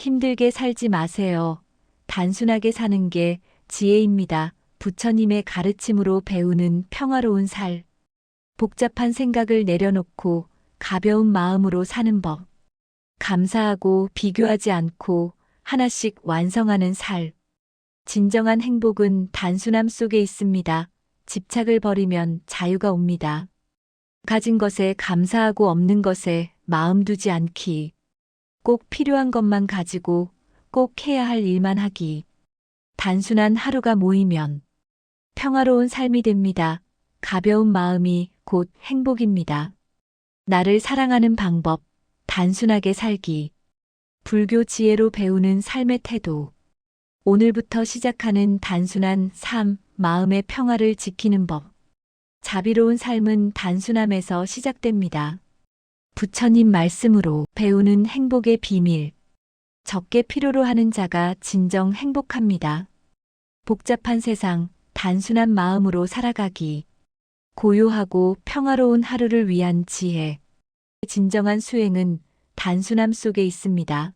힘들게 살지 마세요. 단순하게 사는 게 지혜입니다. 부처님의 가르침으로 배우는 평화로운 살. 복잡한 생각을 내려놓고 가벼운 마음으로 사는 법. 감사하고 비교하지 않고 하나씩 완성하는 살. 진정한 행복은 단순함 속에 있습니다. 집착을 버리면 자유가 옵니다. 가진 것에 감사하고 없는 것에 마음 두지 않기. 꼭 필요한 것만 가지고 꼭 해야 할 일만 하기. 단순한 하루가 모이면 평화로운 삶이 됩니다. 가벼운 마음이 곧 행복입니다. 나를 사랑하는 방법, 단순하게 살기. 불교 지혜로 배우는 삶의 태도. 오늘부터 시작하는 단순한 삶, 마음의 평화를 지키는 법. 자비로운 삶은 단순함에서 시작됩니다. 부처님 말씀으로 배우는 행복의 비밀. 적게 필요로 하는 자가 진정 행복합니다. 복잡한 세상, 단순한 마음으로 살아가기. 고요하고 평화로운 하루를 위한 지혜. 진정한 수행은 단순함 속에 있습니다.